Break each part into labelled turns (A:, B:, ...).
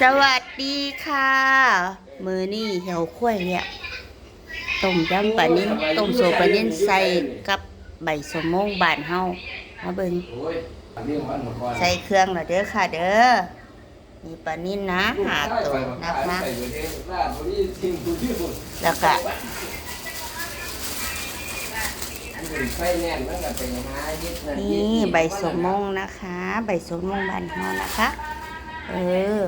A: สวัสดีค่ะ มือนี่เหี่ยวข้วยเนี่ยต้มยำปลานิ่นต้มโซปลานิ่นใส่กับใบสมงบานเฮามาเบิ่งใส่เครื่องแล้วเด้อค่ะเด้อมีปลานิ่นนะหาตัวนะคะแล้วก็
B: มันไฟแน่นมันก็ไปหายึดนั่นยึด
A: นี่ใบสมงนะคะ ใบสมมงบานเฮานะคะ เออ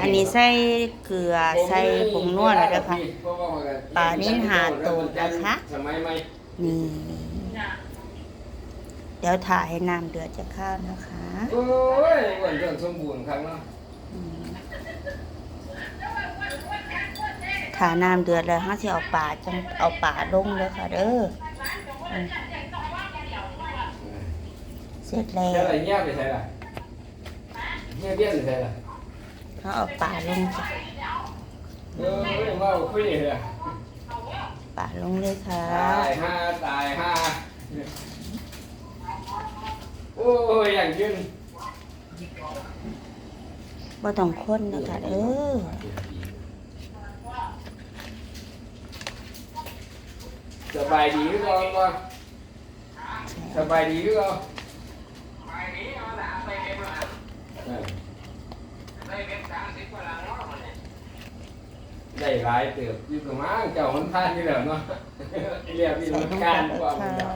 A: อันนี้ใส่เกลือใส่ผงนวดแล้วเด้อค่ะปลานิ่หาตัวนะคะนี่เดี๋ยวถ่ายให้น้ำเดือดจะข้าวนะคะ
B: โอ้ยอ้วนจนสมบูรณ์ครั้งเนาะ
A: ถ่าน้ำเดือดแล้วห้าสิเอาป่าจังเอาป่าลงเลยค่ะเด้อเสร็จแล้
B: เจ้าวอะไรเงี้ยไปใส่ล่ะเงี้ยเบี้ยไปใส่ล่ะ
A: เขาเอาป่าลงจ้ะ
B: เออว่าคุยเลย
A: ป่าลงเลยค่ะ
B: ตายห้าตายห้าโอ้ยอย่างยืน
A: บ่ต้องค้นนะคะเด้อ
B: สบายดีหรือเปล่าบ่สบายดีหรือเปล่าเออได้หลายเติบอยู่ประมาณเจ้าหนทางนี่แหละเนาะเรียกนี่
A: ใส่
B: มัน
A: ลง
B: การ
A: ไป
B: กว่า
A: ค่ะ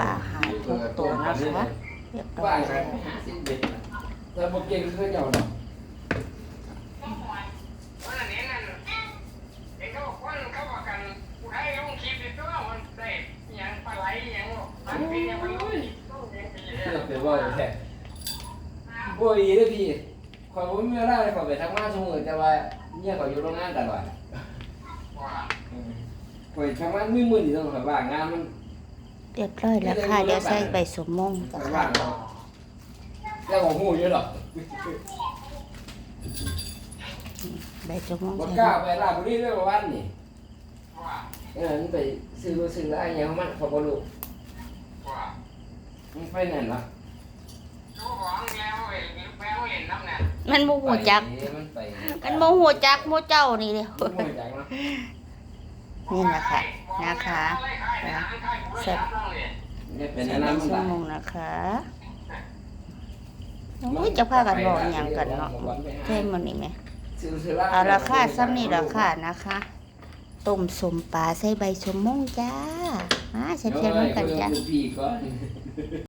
A: ป่าหายทุกตัวนะคะเรียบร้อ
B: บ้ายน
A: แล้
B: กัน
A: ว
B: หาสิบเด็ดถ้าบ่เก่งคือเจ้าเนาะ เป็นว่าแท้บ่ดีเด้อพี่ข่อยบ่มีเวลาเลยข่อยไปทำงานซุมื้อแต่ว่าเนี่ยข่อยอยู่โรงงานตลอดข่อยทำงานมีมื้อนี่ต้องข่อยว่างงานมัน
A: เรียบร้อยแล้วค่ะ เดี๋ยวใส่ใบสมมงจ้ะ
B: อย
A: ค่ะ
B: ว่างเนาะแล้วของฮู้อยู่ดอก
A: ใบสมมง
B: บ่กล้าไปราชบุรีเลยว่วันนี้เออมันไปซื้อรถซื้ออะไรอย่างมันเขาบ่รู้ มันไปนั่นล่ะ
A: มันโมโหจัก
B: ไปมันไป
A: มันโมโหจักโมเจ้านี่เลย
B: มันบ่จักเนาะ
A: นี่นะคะนะคะเสร็จ
B: เนี่ยเป็น
A: ใส่
B: อัน
A: ใบ
B: นั้นมัน
A: ส
B: ได้
A: มงนะคะโอ้ยจะพากันบอกอหย่างกันเนาะเท่มันนี่ไหม
B: ซื้อซื้อร้น
A: เอาราคาซ้ำนี่ราคานะคะต้มสมปลาใส่ใบสมมงจ้ามาเสร็จ
B: เดี๋
A: เรี
B: ย
A: ยวบร้อยกันจ้า
B: เดี๋ยวพี่ก่อน